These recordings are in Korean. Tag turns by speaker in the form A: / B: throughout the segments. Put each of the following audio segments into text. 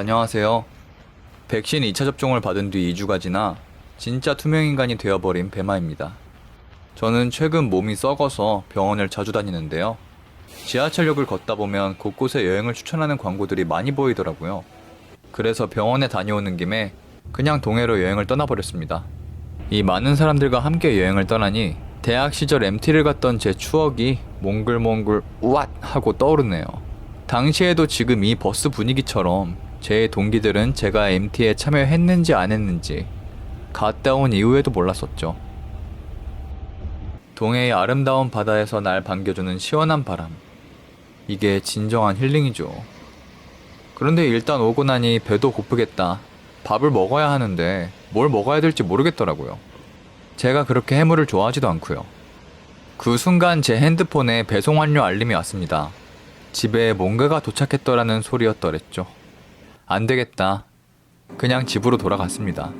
A: 안녕하세요. 백신 2차 접종을 받은 뒤 2주가 지나 진짜 투명인간이 되어버린 배마입니다. 저는 최근 몸이 썩어서 병원을 자주 다니는데요. 지하철역을 걷다 보면 곳곳에 여행을 추천하는 광고들이 많이 보이더라고요. 그래서 병원에 다녀오는 김에 그냥 동해로 여행을 떠나버렸습니다. 이 많은 사람들과 함께 여행을 떠나니 대학 시절 MT를 갔던 제 추억이 몽글몽글 우왓 하고 떠오르네요. 당시에도 지금 이 버스 분위기처럼 제 동기들은 제가 MT에 참여했는지 안 했는지 갔다 온 이후에도 몰랐었죠. 동해의 아름다운 바다에서 날 반겨주는 시원한 바람. 이게 진정한 힐링이죠. 그런데 일단 오고 나니 배도 고프겠다. 밥을 먹어야 하는데 뭘 먹어야 될지 모르겠더라고요. 제가 그렇게 해물을 좋아하지도 않고요. 그 순간 제 핸드폰에 배송 완료 알림이 왔습니다. 집에 뭔가가 도착했더라는 소리였더랬죠. 안 되겠다. 그냥 집으로 돌아갔습니다.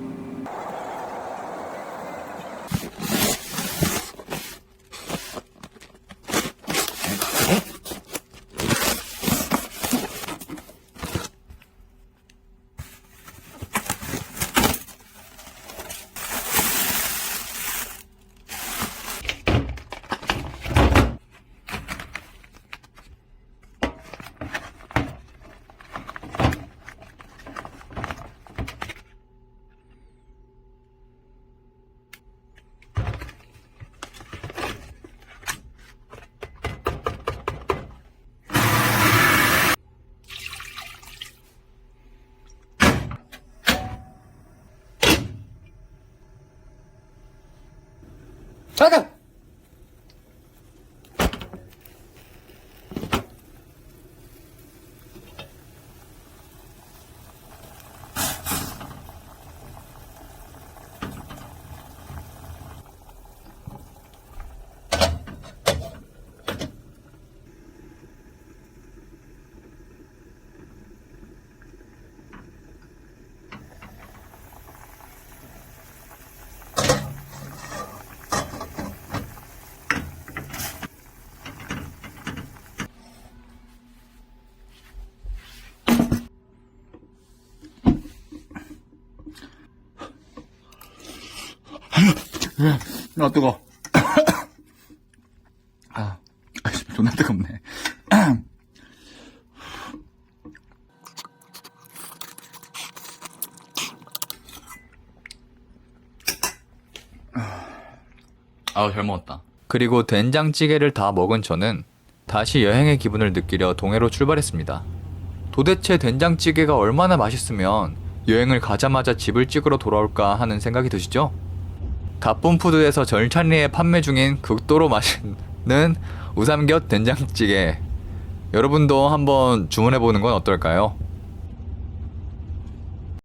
B: バカ 아, 뜨거. 아, 아이씨, 존나 뜨겁네.
A: 아우 잘 먹었다. 그리고 된장찌개를 다 먹은 저는 다시 여행의 기분을 느끼려 동해로 출발했습니다. 도대체 된장찌개가 얼마나 맛있으면 여행을 가자마자 집을 찍으러 돌아올까 하는 생각이 드시죠? 가뿐푸드에서 절찬리에 판매 중인 극도로 맛있는 우삼겹 된장찌개 여러분도 한번 주문해 보는 건 어떨까요?